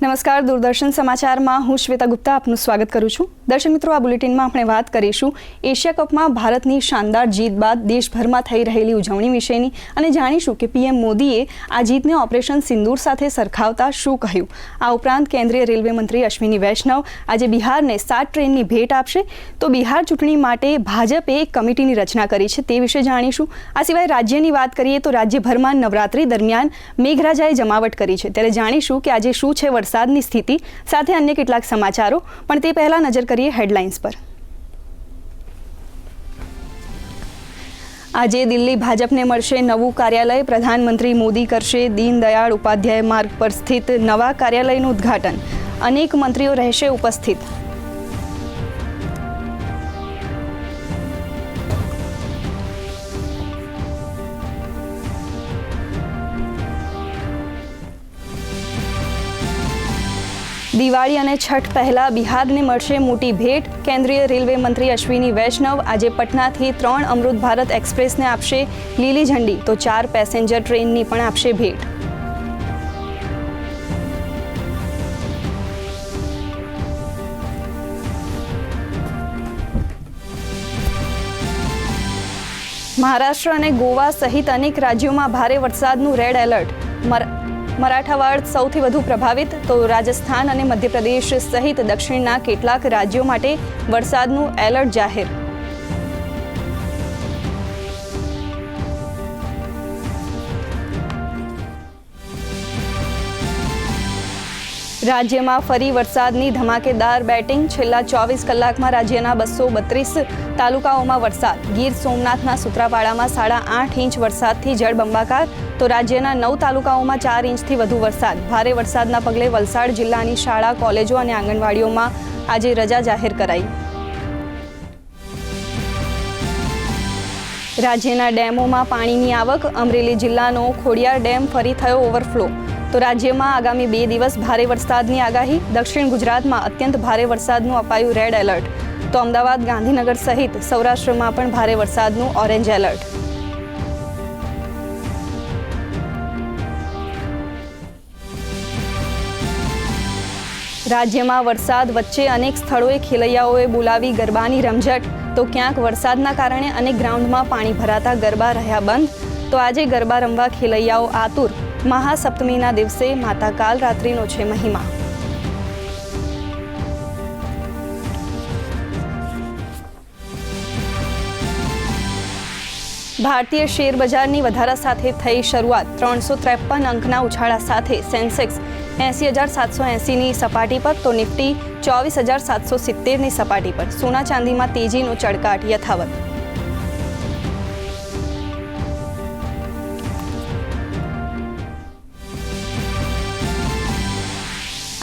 નમસ્કાર, દૂરદર્શન સમાચારમાં હું શ્વેતા ગુપ્તા આપનું સ્વાગત કરું છું. દર્શક મિત્રો, આ બુલેટિનમાં આપણે વાત કરીશું એશિયા કપમાં ભારતની શાનદાર જીત બાદ દેશભરમાં થઈ રહેલી ઉજવણી વિશેની અને જાણીશું કે પીએમ મોદીએ આ જીતને ઓપરેશન સિંદૂર સાથે સરખાવતા શું કહ્યું. આ ઉપરાંત કેન્દ્રીય રેલવે મંત્રી અશ્વિની વૈષ્ણવ આજે બિહારને સાત ટ્રેનની ભેટ આપશે. તો બિહાર ચૂંટણી માટે ભાજપે એક કમિટીની રચના કરી છે તે વિશે જાણીશું. આ સિવાય રાજ્યની વાત કરીએ તો રાજ્યભરમાં નવરાત્રી દરમિયાન મેઘરાજાએ જમાવટ કરી છે. ત્યારે જાણીશું કે આજે શું છે વરસાદની સ્થિતિ, સાથે અન્ય કેટલાક સમાચારો, પણ તે પહેલા નજર કરીએ હેડલાઇન્સ પર. આજે દિલ્હી ભાજપને મળશે નવું કાર્યાલય, પ્રધાનમંત્રી મોદી કરશે દીનદયાળ ઉપાધ્યાય માર્ગ પર સ્થિત નવા કાર્યાલયનું ઉદ્ઘાટન. અનેક મંત્રીઓ રહેશે ઉપસ્થિત. દિવાળી અને છઠ પહેલા બિહારને મળશે મોટી ભેટ. કેન્દ્રીય રેલવે મંત્રી અશ્વિની વૈષ્ણવ આજે પટનાથી ત્રણ અમૃત ભારત એક્સપ્રેસને આપશે લીલી ઝંડી. તો ચાર પેસેન્જર ટ્રેનની પણ આપશે ભેટ. મહારાષ્ટ્ર અને ગોવા સહિત અનેક રાજ્યોમાં ભારે વરસાદનું રેડ એલર્ટ મરાઠાવાડ સૌથી વધુ પ્રભાવિત, તો રાજસ્થાન અને મધ્યપ્રદેશ સહિત દક્ષિણના કેટલાક રાજ્યો માટે વરસાદનું એલર્ટ જાહેર. રાજ્યમાં ફરી વરસાદની ધમાકેદાર બેટિંગ. છેલ્લા ચોવીસ કલાકમાં રાજ્યના બસો બત્રીસ તાલુકાઓમાં વરસાદ. ગીર સોમનાથના સુત્રાપાડામાં સાડા આઠ ઇંચ વરસાદથી જળબંબાકાર તો રાજ્યના નવ તાલુકાઓમાં ચાર ઇંચથી વધુ વરસાદ. ભારે વરસાદના પગલે વલસાડ જિલ્લાની શાળા, કોલેજો અને આંગણવાડીઓમાં આજે રજા જાહેર કરાઈ. રાજ્યના ડેમોમાં પાણીની આવક. અમરેલી જિલ્લાનો ખોડિયાર ડેમ ફરી થયો ઓવરફ્લો. તો રાજ્યમાં આગામી બે દિવસ ભારે વરસાદની આગાહી. દક્ષિણ ગુજરાતમાં અત્યંત ભારે વરસાદનું અપાયું રેડ એલર્ટ તો અમદાવાદ, ગાંધીનગર સહિત સૌરાષ્ટ્રમાં પણ ભારે વરસાદનું ઓરેન્જ એલર્ટ રાજ્યમાં વરસાદ વચ્ચે અનેક સ્થળોએ ખેલૈયાઓએ બોલાવી ગરબાની રમઝટ. તો ક્યાંક વરસાદના કારણે અનેક ગ્રાઉન્ડમાં પાણી ભરાતા ગરબા રહ્યા બંધ. તો આજે ગરબા રમવા ખેલૈયાઓ આતુર. મહાસપ્તમીના દિવસે માતા કાલ રાત્રિનો છે મહિમા ભારતીય શેર બજારની વધારા સાથે થઈ શરૂઆત ત્રણસો ત્રેપન અંકના ઉછાળા સાથે સેન્સેક્સ એંસી હજાર સાતસો એંસીની સપાટી પર તો નિફ્ટી ચોવીસ હજાર સાતસો સિત્તેરની સપાટી પર સોના ચાંદીમાં તેજીનો ચડકાટ યથાવત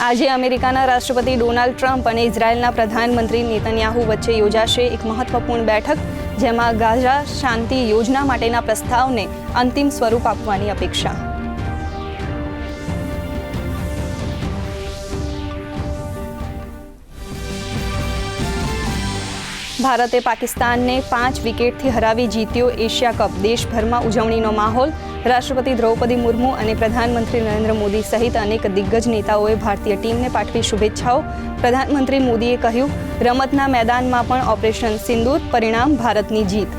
આજે અમેરિકાના રાષ્ટ્રપતિ ડોનાલ્ડ ટ્રમ્પ અને ઇઝરાયેલના પ્રધાનમંત્રી નેતન્યાહુ વચ્ચે યોજાશે એક મહત્વપૂર્ણ બેઠક, જેમાં ગાઝા શાંતિ યોજના માટેના પ્રસ્તાવને અંતિમ સ્વરૂપ આપવાની અપેક્ષા. ભારતે પાકિસ્તાનને પાંચ વિકેટથી હરાવી જીત્યો એશિયા કપ. દેશભરમાં ઉજવણીનો માહોલ. રાષ્ટ્રપતિ દ્રૌપદી મુર્મુ અને પ્રધાનમંત્રી નરેન્દ્ર મોદી સહિત અનેક દિગ્ગજ નેતાઓએ ભારતીય ટીમને પાઠવી શુભેચ્છાઓ. પ્રધાનમંત્રી મોદીએ કહ્યું, રમતના મેદાનમાં પણ ઓપરેશન સિંદૂર, પરિણામ ભારતની જીત.